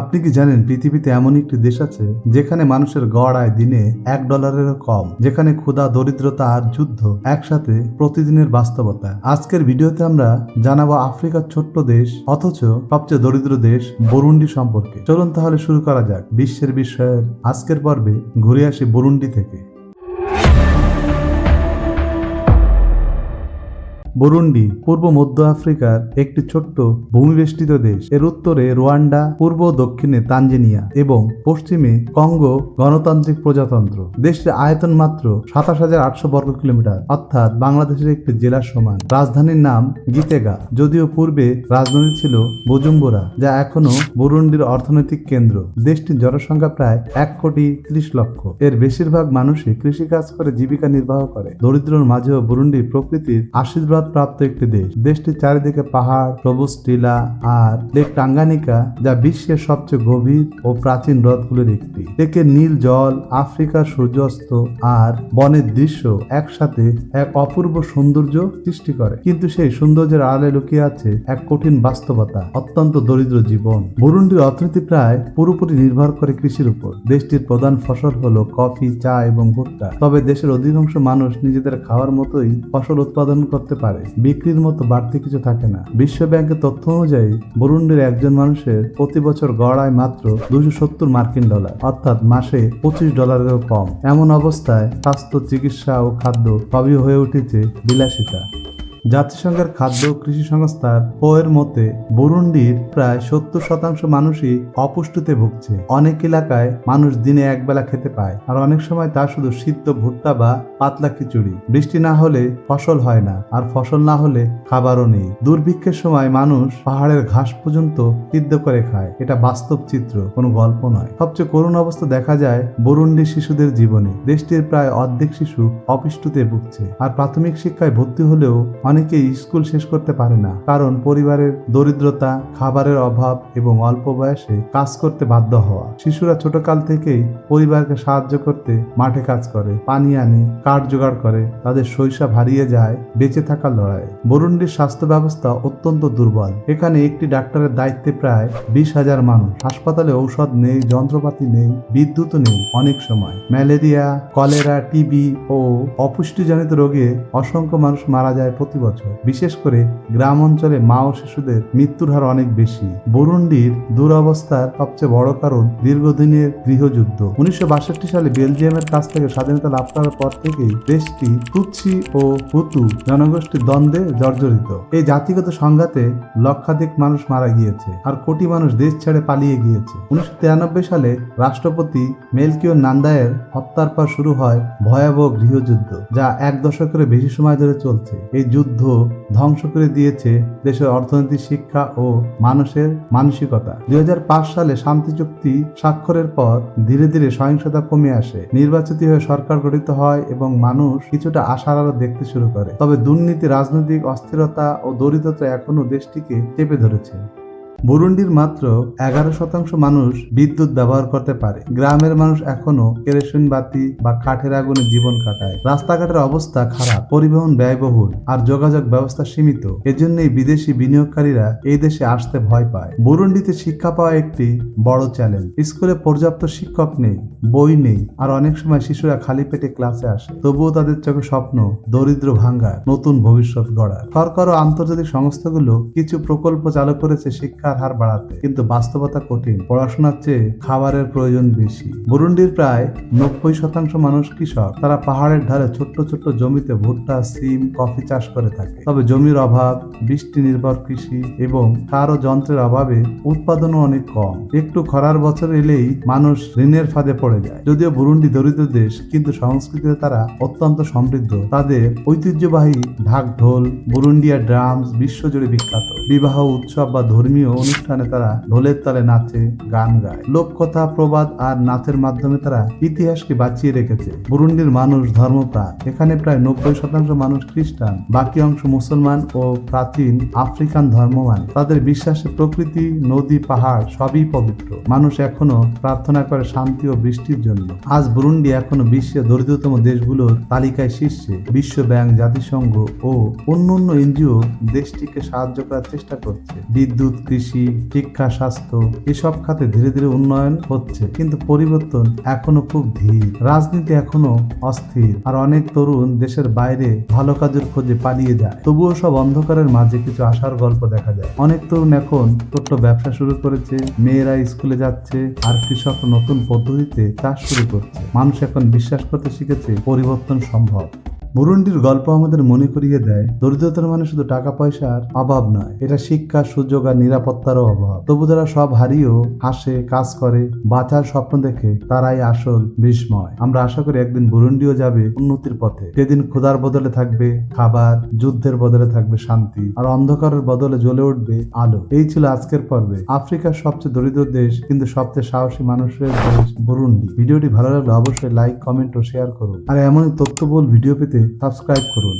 আপনি কি জানেন পৃথিবীতে এমন একটি দেশ আছে যেখানে মানুষের গড় আয় দিনে এক ডলারেরও কম, যেখানে ক্ষুধা, দরিদ্রতা আর যুদ্ধ একসাথে প্রতিদিনের বাস্তবতা? আজকের ভিডিওতে আমরা জানাব আফ্রিকার ছোট্ট দেশ, অথচ সবচেয়ে দরিদ্র দেশ বরুন্ডি সম্পর্কে। চলুন তাহলে শুরু করা যাক বিশ্বের বিষয়ের আজকের পর্বে, ঘুরে আসি বরুন্ডি থেকে। বরুন্ডি, পূর্ব মধ্য আফ্রিকার একটি ছোট্ট ভূমিবেষ্টিত দেশ। এর উত্তরে রোয়ান্ডা, পূর্ব দক্ষিণে তানজেনিয়া এবং পশ্চিমে কঙ্গো গণতান্ত্রিক প্রজাতন্ত্র। দেশটির আয়তন মাত্র সাতাশ হাজার আটশো বর্গ কিলোমিটার, অর্থাৎ বাংলাদেশের একটি জেলার সমান। রাজধানীর নাম গীতেগা, যদিও পূর্বে রাজধানী ছিল বুজুম্বুরা, যা এখনও বুরুন্ডির অর্থনৈতিক কেন্দ্র। দেশটির জনসংখ্যা প্রায় এক কোটি ত্রিশ লক্ষ। এর বেশিরভাগ মানুষই কৃষিকাজ করে জীবিকা নির্বাহ করে। দরিদ্রর মাঝেও বুরুন্ডি প্রকৃতির আশীর্বাদ প্রাপ্ত একটি দেশ। দেশটির চারিদিকে পাহাড়, সবুজ টিলা আর লেক টাঙ্গানিকা, যা বিশ্বের সবচেয়ে গভীর ও প্রাচীন হ্রদগুলির একটি। লেকের নীল জল আফ্রিকার সূর্যাস্ত আর বনের দৃশ্য একসাথে এক অপূর্ব সৌন্দর্য সৃষ্টি করে। কিন্তু সেই সৌন্দর্যের আড়ালে লুকিয়ে আছে এক কঠিন বাস্তবতা, অত্যন্ত দরিদ্র জীবন। বুরুন্ডির অর্থনীতি প্রায় পুরোপুরি নির্ভর করে কৃষির উপর। দেশটির প্রধান ফসল হলো কফি, চা এবং ভুট্টা। তবে দেশের অধিকাংশ মানুষ নিজেদের খাওয়ার মতোই ফসল উৎপাদন করতে পারে। বিক্রির মতো বাড়তি কিছু থাকে না। বিশ্ব ব্যাংকের তথ্য অনুযায়ী বরুণ্ডের একজন মানুষের প্রতি বছর গড়ায় মাত্র দুশো সত্তর মার্কিন ডলার, অর্থাৎ মাসে পঁচিশ ডলারেরও কম। এমন অবস্থায় স্বাস্থ্য, চিকিৎসা ও খাদ্য সবই হয়ে উঠেছে বিলাসিতা। জাতিসংঘের খাদ্য কৃষি সংস্থার পোয়ের মতে, বরুন্ডির প্রায় সত্তর শতাংশ মানুষই অপুষ্টিতে ভুগছে। অনেক এলাকায় মানুষ দিনে একবেলা খেতে পায়, আর অনেক সময় তা শুধু সিদ্ধ ভুট্টা বা পাতলা খিচুড়ি। বৃষ্টি না হলে ফসল হয় না, আর ফসল না হলে খাবারও নেই। দুর্ভিক্ষের সময় মানুষ পাহাড়ের ঘাস পর্যন্ত সিদ্ধ করে খায়। এটা বাস্তব চিত্র, কোনো গল্প নয়। সবচেয়ে করুণ অবস্থা দেখা যায় বরুন্ডি শিশুদের জীবনে। দেশটির প্রায় অর্ধেক শিশু অপুষ্টিতে ভুগছে, আর প্রাথমিক শিক্ষায় ভর্তি হলেও অনেকেই স্কুল শেষ করতে পারে না, কারণ পরিবারের দরিদ্রতা, খাবারের অভাব এবং অল্প বয়সে কাজ করতে বাধ্য হওয়া। শিশুরা ছোটকাল থেকেই পরিবারকে সাহায্য করতে মাঠে কাজ করে, পানি আনে, কাঠ জোগাড় করে, তাদের শৈশব হারিয়ে যায়, বেঁচে থাকার লড়াই বরুন্ডির স্বাস্থ্য ব্যবস্থা অত্যন্ত দুর্বল। এখানে একটি ডাক্তারের দায়িত্বে প্রায় বিশ হাজার মানুষ। হাসপাতালে ঔষধ নেই, যন্ত্রপাতি নেই, বিদ্যুৎ নেই অনেক সময়। ম্যালেরিয়া, কলেরা, টিবি ও অপুষ্টিজনিত রোগে অসংখ্য মানুষ মারা যায় প্রতি বছর, বিশেষ করে গ্রাম অঞ্চলে মা ও শিশুদের মৃত্যুর হার অনেক বেশি। বরুন্ডির দুরবস্থার সবচেয়ে বড় কারণ দীর্ঘদিনের গৃহযুদ্ধ। উনিশশো সালে বেলজিয়ামের কাছ থেকে স্বাধীনতা লাভ করার পর থেকেই দেশটি তুৎসি ও হুতু জনগোষ্ঠীর দ্বন্দ্বে জর্জরিত। এই জাতিগত সংঘাতে লক্ষাধিক মানুষ মারা গিয়েছে আর কোটি মানুষ দেশ ছেড়ে পালিয়ে গিয়েছে। উনিশশো তিরানব্বই সালে রাষ্ট্রপতি মেলকিও নান্দায়ের হত্যার পর শুরু হয় ভয়াবহ গৃহযুদ্ধ, যা এক দশকের বেশি সময় ধরে চলছে। এই যুদ্ধ ধ্বংস করে দিয়েছে দেশের অর্থনৈতিক শিক্ষা ও মানুষের মানসিকতা। দুই হাজার পাঁচ সালে শান্তি চুক্তি স্বাক্ষরের পর ধীরে ধীরে সহিংসতা কমে আসে। নির্বাচিত হয়ে সরকার গঠিত হয় এবং মানুষ কিছুটা আশার আলো দেখতে শুরু করে। তবে দুর্নীতি, রাজনৈতিক অস্থিরতা ও দরিদ্রতা এখনও দেশটিকে চেপে ধরেছে। বুরুন্ডির মাত্র এগারো শতাংশ মানুষ বিদ্যুৎ ব্যবহার করতে পারে। গ্রামের মানুষ এখনও কেরোসিন বাতি বা কাঠের আগুনে জীবন কাটায়। রাস্তাঘাটের অবস্থা খারাপ, পরিবহন ব্যয়বহুল আর যোগাযোগ ব্যবস্থা সীমিত। এজন্যই বিদেশি বিনিয়োগকারীরা এই দেশে আসতে ভয় পায়। বুরুন্ডিতে শিক্ষা পাওয়া একটি বড় চ্যালেঞ্জ। স্কুলে পর্যাপ্ত শিক্ষক নেই, বই নেই আর অনেক সময় শিশুরা খালি পেটে ক্লাসে আসে। তবুও তাদের চোখে স্বপ্ন দরিদ্র ভাঙ্গার নতুন ভবিষ্যৎ গড়ার। সরকার ও আন্তর্জাতিক সংস্থাগুলো কিছু প্রকল্প চালু করেছে শিক্ষার হার বাড়াতে। কিন্তু বাস্তবতা কঠিন। পড়াশোনার চেয়ে খাবারের প্রয়োজন বেশি। বুরুন্ডির প্রায় নব্বই শতাংশ মানুষ কৃষক। তারা পাহাড়ের ধারে ছোট্ট ছোট্ট জমিতে ভুট্টা, সিম, কফি চাষ করে থাকে। তবে জমির অভাব, বৃষ্টি নির্ভর কৃষি এবং সার ও যন্ত্রের অভাবে উৎপাদনও অনেক কম। একটু খরার বছর এলেই মানুষ ঋণের ফাঁদে পড়ে যায়। যদিও বুরুন্ডি দরিদ্র দেশ, কিন্তু সংস্কৃতিতে তারা অত্যন্ত সমৃদ্ধ। তাদের ঐতিহ্যবাহী ঢাক ঢোল বুরুন্ডিয়া ড্রামস, বিশ্বজুড়ে বিখ্যাত। বিবাহ, উৎসব বা ধর্মীয় অনুষ্ঠানে তারা ঢোলের তালে নাচে, গান গায়। লোককথা, প্রবাদ আর নাচের মাধ্যমে তারা ইতিহাসকে বাঁচিয়ে রেখেছে। বুরুন্ডির মানুষ ধর্মপ্রাণ। এখানে প্রায় নব্বই শতাংশ মানুষ খ্রিস্টান। বাকি অংশ মুসলমান ও প্রাচীন আফ্রিকান ধর্মমান তাদের বিশ্বাসে প্রকৃতি, নদী, পাহাড় সবই পবিত্র। মানুষ এখনও প্রার্থনা করে শান্তি ও বৃষ্টির জন্য। আজ বুরুন্ডি এখনও বিশ্বের দরিদ্রতম দেশগুলোর তালিকায় শীর্ষে। বিশ্ব ব্যাংক, জাতিসংঘ ও অন্য অন্য এনজিও দেশটিকে সাহায্য করার চেষ্টা করছে। বিদ্যুৎ, কৃষি কৃষি শিক্ষা স্বাস্থ্য এসব খাতে ধীরে ধীরে উন্নয়ন হচ্ছে। কিন্তু পরিবর্তন এখনও খুব ধীর। রাজনীতি এখনও অস্থির। আর অনেক তরুণ দেশের বাইরে ভালো কাজের খোঁজে পালিয়ে যায়। তবুও সব অন্ধকারের মাঝে কিছু আশার গল্প দেখা যায়। অনেক তরুণ এখন ছোট্ট ব্যবসা শুরু করেছে, মেয়েরা স্কুলে যাচ্ছে, আর কৃষক নতুন পদ্ধতিতে চাষ শুরু করছে। মানুষ এখন বিশ্বাস করতে শিখেছে পরিবর্তন সম্ভব। বুরুন্ডির গল্প আমাদের মনে করিয়ে দেয়, দরিদ্রতার মানে শুধু টাকা, পয়সার অভাব নয়, এটা শিক্ষা, সুযোগ আর নিরাপত্তারও অভাব। তবু যারা সব হারিয়েও হাসে, কাজ করে, বাঁচার স্বপ্ন দেখে, তারাই আসল বিস্ময়। আমরা আশা করি একদিন বুরুন্ডিও যাবে উন্নতির পথে। সেদিন ক্ষুধার বদলে থাকবে খাবার, যুদ্ধের বদলে থাকবে শান্তি, আর অন্ধকারের বদলে জ্বলে উঠবে আলো। এই ছিল আজকের পর্বে। আফ্রিকার সবচেয়ে দরিদ্র দেশ, কিন্তু সবচেয়ে সাহসী মানুষের দেশ বুরুন্ডি। ভিডিওটি ভালো লাগলে অবশ্যই লাইক, কমেন্ট ও শেয়ার করুন। আর এমনই তথ্যবহুল ভিডিও পেতে সাবস্ক্রাইব করুন।